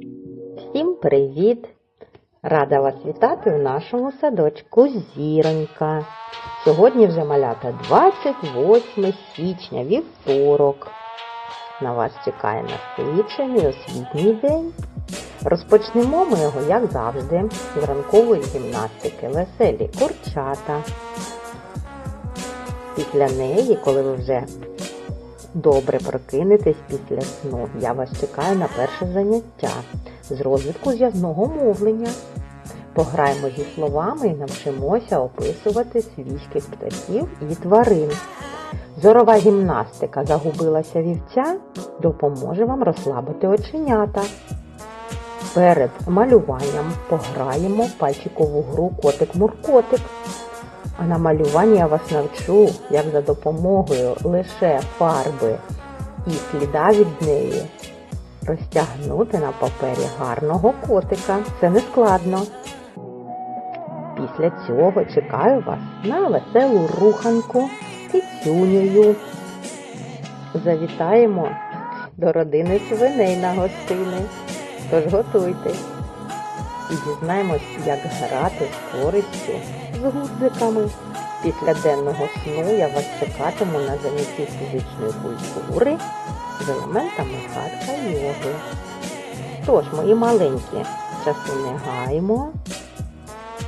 Всім привіт! Рада вас вітати в нашому садочку Зіронька. Сьогодні вже малята 28 січня, вівторок. На вас чекає насичений освітній день. Розпочнемо ми його, як завжди, з ранкової гімнастики веселі курчата. Після неї, коли ви вже добре прокинетесь після сну, я вас чекаю на перше заняття з розвитку зв'язного мовлення. Пограємо зі словами і навчимося описувати свійських птахів і тварин. Зорова гімнастика загубилася вівця допоможе вам розслабити оченята. Перед малюванням пограємо пальчикову гру котик-муркотик. А на малюванні я вас навчу, як за допомогою лише фарби і сліда від неї розтягнути на папері гарного котика. Це не складно. Після цього чекаю вас на веселу руханку кицюнею. Завітаємо до родини свиней на гостини. Тож готуйтесь і дізнаємось, як грати з користю з гудзиками. Після денного сну я вас чекатиму на занятті фізичної культури з елементами хатка і йоги. Тож, мої маленькі, часу не гаємо.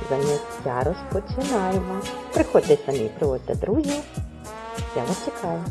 Заняття розпочинаємо. Приходьте самі, приводьте друзів. Я вас чекаю.